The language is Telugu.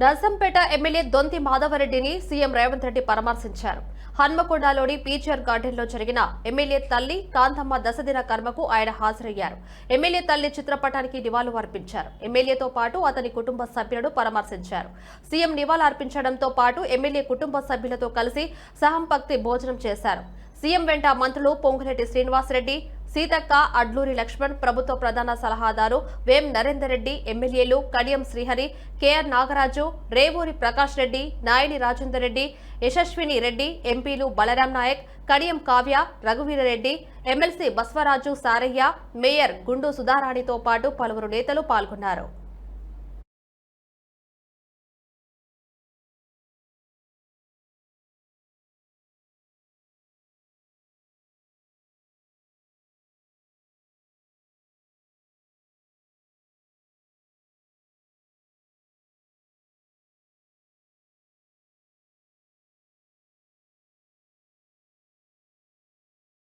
నర్సంపేట ఎమ్మెల్యే దొంతి మాధవరెడ్డిని సీఎం రేవంత్ రెడ్డి పరామర్శించారు. హన్మకొండలోని పీచర్ గార్డెన్లో జరిగిన ఎమ్మెల్యే తల్లి కాంతమ్మ దశదిన కర్మకు ఆయన హాజరయ్యారు. ఎమ్మెల్యే తల్లి చిత్రపటానికి నివాళులు అర్పించారు. ఎమ్మెల్యేతో పాటు అతని కుటుంబ సభ్యులను పరామర్శించారు. సీఎం నివాళులు అర్పించడంతో పాటు ఎమ్మెల్యే కుటుంబ సభ్యులతో కలిసి సహంపక్తి భోజనం చేశారు. సీఎం వెంట మంత్రులు పొంగులేటి శ్రీనివాసరెడ్డి సీతక్క అడ్లూరి లక్ష్మణ్ ప్రభుత్వ ప్రధాన సలహాదారు వేం నరేందర్ రెడ్డి ఎమ్మెల్యేలు కడియం శ్రీహరి కెఆర్ నాగరాజు రేవూరి ప్రకాష్ రెడ్డి నాయని రాజేందర్ రెడ్డి యశస్విని రెడ్డి ఎంపీలు బలరాం నాయక్ కడియం కావ్య రఘువీరరెడ్డి ఎమ్మెల్సీ బస్వరాజు సారయ్య మేయర్ గుండు సుధారాణితో పాటు పలువురు నేతలు పాల్గొన్నారు.